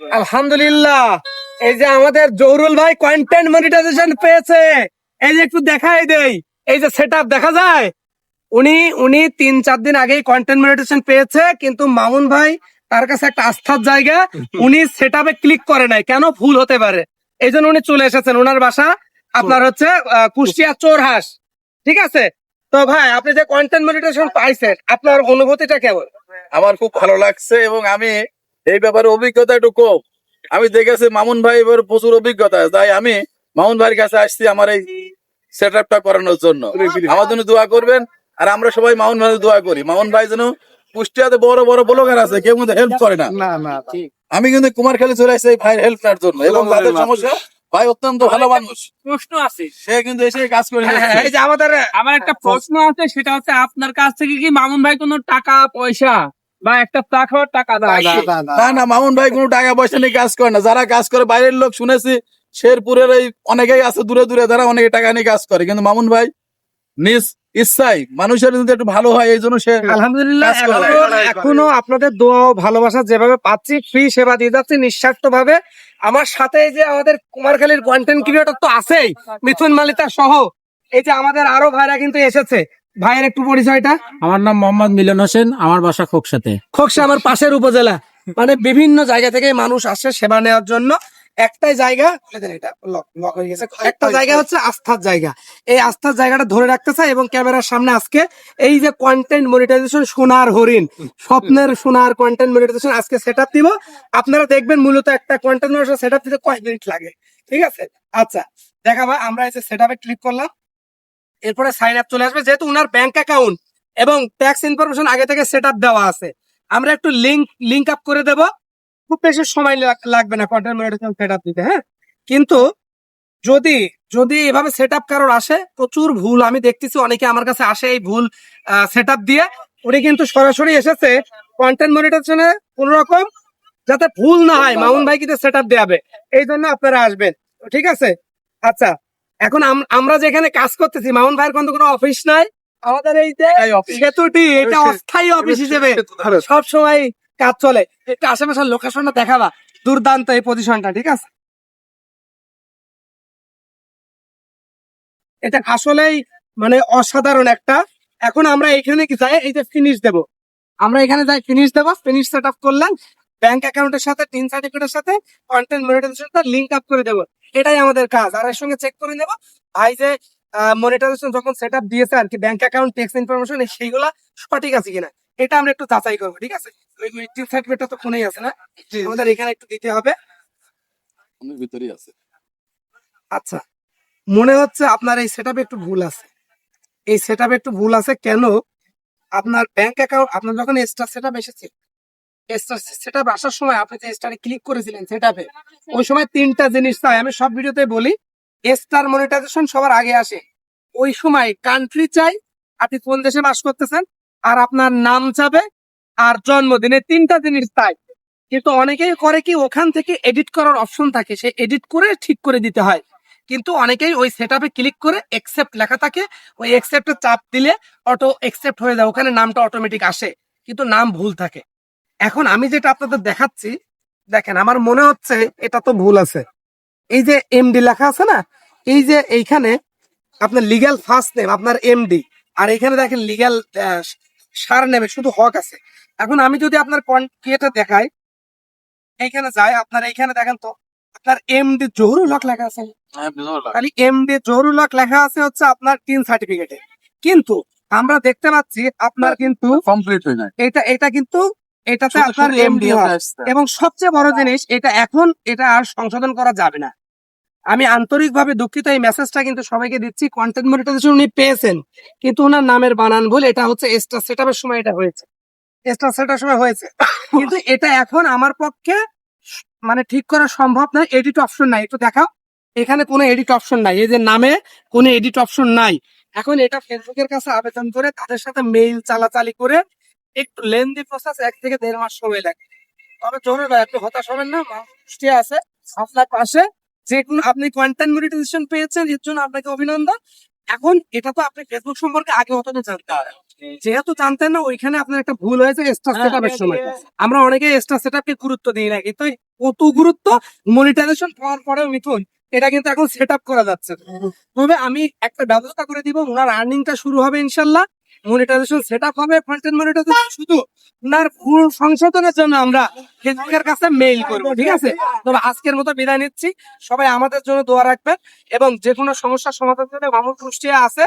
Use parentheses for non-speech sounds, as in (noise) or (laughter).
আলহামদুলিল্লাহ। এই যে আমাদের জহুরুল ভাই কন্টেন্ট মনিটাইজেশন পেয়েছে। এই যে একটু দেখাই দেই। এই যে সেটআপ দেখা যায়? উনি উনি তিন চার দিন আগেই কন্টেন্ট মনিটাইজেশন পেয়েছে কিন্তু মামুন ভাই তার কাছে একটা আস্থার জায়গা। (laughs) উনি সেটআপে ক্লিক করে নাই। কেন ভুল হতে পারে? এই জন্য উনি চলে এসেছেন। ওনার বাসা আপনার হচ্ছে আহ, কুষ্টিয়া চোরহাস। ঠিক আছে? তো ভাই আপনি যে কন্টেন্ট মনিটাইজেশন পাইছেন আপনার অনুভূতিটা কেমন? আমার খুব ভালো লাগছে এবং আমি এই ব্যাপারে অভিজ্ঞতা একটু কম। আমি দেখেছি মামুন ভাই এবার প্রচুর অভিজ্ঞতা। তাই আমি মামুন ভাইয়ের কাছে আসছি আমার এই সেট আপটা করানোর জন্য। আমার জন্য দোয়া করবেন আর আমরা সবাই মামুন ভাই দোয়া করি। মামুন ভাই যেন কুষ্টিয়াতে বড় বড় ব্লগার আছে কেউ কিন্তু হেল্প করে না। না না ঠিক। আমি কিন্তু কুমার খেলে চলে আসছি এই ভাইয়ের হেল্প করার জন্য। এবং তাদের সমস্যা ভাই অত্যন্ত ভালো মানুষ। প্রশ্ন আছে। সে কিন্তু এসে কাজ করে হ্যাঁ, এই যে আমাদের আমার একটা প্রশ্ন আছে সেটা হচ্ছে আপনার কাছ থেকে কি মামুন ভাই কোনো টাকা পয়সা বা একটা চা খাওয়ার টাকা না না মামুন ভাই কোনো টাকা পয়সা নিয়ে কাজ করে না। যারা কাজ করে বাইরের লোক শুনেছি শেরপুরের এই অনেকেই আছে দূরে দূরে যারা অনেকে টাকা নিয়ে কাজ করে। কিন্তু মামুন ভাই নিজ ইচ্ছাই মানুষের যদি একটু ভালো হয় এই জন্য সে আলহামদুলিল্লাহ এখনও এখনও আপনাদের দোয়া ও ভালোবাসা যেভাবে পাচ্ছি ফ্রি সেবা দিয়ে যাচ্ছি নিঃস্বার্থ ভাবে আমার সাথে এই যে আমাদের কুমারখালীর কন্টেন্ট ক্রিয়েটর তো আছেই মিথুন মালিতা সহ। এই যে আমাদের আরও ভাইরা কিন্তু এসেছে। ভাইয়ের একটু পরিচয়টা? আমার নাম মোহাম্মদ মিলন হোসেন আমার বাসা খোকসাতে। খোকসা আমার পাশের উপজেলা। মানে বিভিন্ন জায়গা থেকে মানুষ আসে সেবা নেওয়ার জন্য। একটাই জায়গা দেন এটা লক লক হয়ে গেছে। একটা জায়গা হচ্ছে আস্থার জায়গা। এই আস্থার জায়গাটা ধরে রাখতে চাই এবং ক্যামেরার সামনে আজকে এই যে কন্টেন্ট মনিটাইজেশন সোনার হরিণ স্বপ্নের সোনার কন্টেন্ট মনিটাইজেশন আজকে সেট আপ দিব। আপনারা দেখবেন মূলত একটা কন্টেন্ট মনিটাইজেশন সেট আপ দিতে কয় মিনিট লাগে। ঠিক আছে? আচ্ছা দেখাবা আমরা এই যে সেট আপে ক্লিক করলাম। এরপরে সাইন আপ চলে আসবে, যেহেতু উনার ব্যাংক অ্যাকাউন্ট এবং ট্যাক্স ইনফরমেশন আগে থেকে সেট আপ দেওয়া আছে। আমরা একটু লিঙ্ক লিঙ্ক আপ করে দেব। খুব বেশি সময় লাগ- লাগবে না কন্টেন্ট মনিটাইজেশন সেট আপ দিতে হ্যাঁ? কিন্তু যদি যদি এভাবে সেট আপ কারোর আসে, প্রচুর ভুল, আমি দেখতেছি অনেকে আমার কাছে আসে এই ভুল সেট আপ দিয়ে। উনি কিন্তু সরাসরি এসেছে কন্টেন্ট মনিটাইজেশনে কোন রকম যাতে ভুল না হয়, মামুন ভাই কিন্তু সেট আপ দেওয়াবে এই জন্য আপনারা আসবেন, ঠিক আছে? আচ্ছা এখন আম- আমরা যেখানে কাজ করতেছি মামুন ভাইয়ের কিন্তু কোনো অফিস নাই। আমাদের এই যে সেতুটি এটা অস্থায়ী অফিস হিসেবে সব সময় কাজ চলে। একটু আশেপাশের লোকেশনটা দেখাবা দুর্দান্ত এই পজিশনটা ঠিক আছে? এটা আসলেই মানে অসাধারণ একটা। এখন আমরা এখানে কি যাই এই যে ফিনিশ দেব। আমরা এখানে যাই ফিনিশ দেব। ফিনিশ সেট আপ করলাম ব্যাংক অ্যাকাউন্টের সাথে তিন সার্টিফিকেটের সাথে কন্টেন্ট মনিটাইজেশনটা লিংক আপ করে দেব। এটাই আমাদের কাজ। আর এর সঙ্গে চেক করে নেব ভাই যে মনিটাইজেশন যখন সেট আপ দিয়েছে আর কি ব্যাংক অ্যাকাউন্ট টেক্স ইনফরমেশন সেইগুলা সঠিক আছে কিনা এটা আমরা একটু যাচাই করব ঠিক আছে? ওই সার্টিফিকেটটা তো ফোনেই আছে না? আমাদের এখানে একটু দিতে হবে। আমার ভিতরেই আছে। আচ্ছা মনে হচ্ছে আপনার এই সেটআপে একটু ভুল আছে। এই সেটআপে একটু ভুল আছে কেন? আপনার ব্যাংক অ্যাকাউন্ট আপনার যখন স্টার সেটআপ এসেছে সেটআপ আসার সময় আপনি যে স্টারে ক্লিক করেছিলেন সেটআপে ওই সময় তিনটা জিনিস চাই। আমি সব ভিডিওতে বলি স্টার মনিটাইজেশন সবার আগে আসে। ওই সময় কান্ট্রি চাই, আপনি কোন দেশে বাস করতেছেন, আর আপনার নাম চাবে আর জন্মদিনে তিনটা জিনিস চাই। কিন্তু অনেকেই করে কি, ওখান থেকে এডিট করার অপশন থাকে, সে এডিট করে ঠিক করে দিতে হয়। কিন্তু অনেকেই ওই সেটআপে ক্লিক করে একসেপ্ট লেখা থাকে, ওই একসেপ্টে চাপ দিলে অটো একসেপ্ট হয়ে যায়, ওখানে নামটা অটোমেটিক আসে। কিন্তু নাম ভুল থাকে। এখন আমি যেটা আপনাদের দেখাচ্ছি দেখেন আমার মনে হচ্ছে এটা তো ভুল আছে। এই যে এমডি লেখা আছে না এই যে এইখানে আপনার লিগ্যাল ফার্স্ট নেম আপনার এমডি আর এখানে দেখেন লিগ্যাল সার নেমে শুধু হক আছে। এখন আমি যদি আপনার কন্টিয়েটা দেখাই? এইখানে যাই আপনার এইখানে দেখেন তো আপনার এমডি জহুরুল হক লেখা আছে। খালি এমডি জহুরুল হক লেখা আছে হচ্ছে আপনার তিন সার্টিফিকেটে কিন্তু আমরা দেখতে পাচ্ছি আপনার কিন্তু কমপ্লিট হয় না এটা এটা কিন্তু এটাতে আপনার এমডি এবং সবচেয়ে বড় জিনিস এটা এখন এটা আর সংশোধন করা যাবে না। আমি আন্তরিকভাবে দুঃখিত এই মেসেজটা কিন্তু সবাইকে দিচ্ছি। কন্টেন্ট মনিটাইজেশন উনি পেয়েছেন কিন্তু ওনার নামের বানান ভুল। এটা হচ্ছে এক্সট্রা সেটআপের সময় এটা হয়েছে। এক্সট্রা সেটআপের সময় হয়েছে। (coughs) কিন্তু এটা এখন আমার পক্ষে মানে ঠিক করা সম্ভব নয় এডিট অপশন নাই। একটু দেখাও। এখানে কোনো এডিট অপশন নাই। এই যে নামে কোনো এডিট অপশন নাই। এখন এটা ফেসবুকের কাছে আবেদন করে তাদের সাথে মেইল চালাচালি করে একটু লেন্দি প্রসেস এক থেকে দেড় মাস সময় লাগে। তবে জরুরি ভাই আপনি হতাশ হবেন না মানুষটি আছে আপনার পাশে। যে কোনো আপনি কন্টেন্ট মনিটাইজেশন পেয়েছেন এর জন্য আপনাকে অভিনন্দন। এখন এটা তো আপনি ফেসবুক সম্পর্কে আগে অতটা জানতে হবে যেহেতু জানতেন না ওইখানে আপনার একটা ভুল হয়েছে স্টার সেটআপের সময়। আমরা অনেকে স্টার সেটআপকে গুরুত্ব দিই না কিন্তু কত গুরুত্ব মনিটাইজেশন পাওয়ার পরেও মিথুন এটা কিন্তু এখন সেট আপ করা যাচ্ছে না। তবে আমি একটা ব্যবস্থা করে দিব ওনার আর্নিংটা শুরু হবে ইনশাল্লাহ। মনিটাইজেশন সেট আপ হবে কন্টেন্ট মনিটাইজেশন শুধু আপনার ভুল সংশোধনের জন্য আমরা ফেসবুকের কাছে মেইল করব, ঠিক আছে? তবে আজকের মতো বিদায় নিচ্ছি। সবাই আমাদের জন্য দোয়া রাখবেন এবং যে কোনো সমস্যার সমাধান জন্য মামুন কুষ্টিয়া আছে।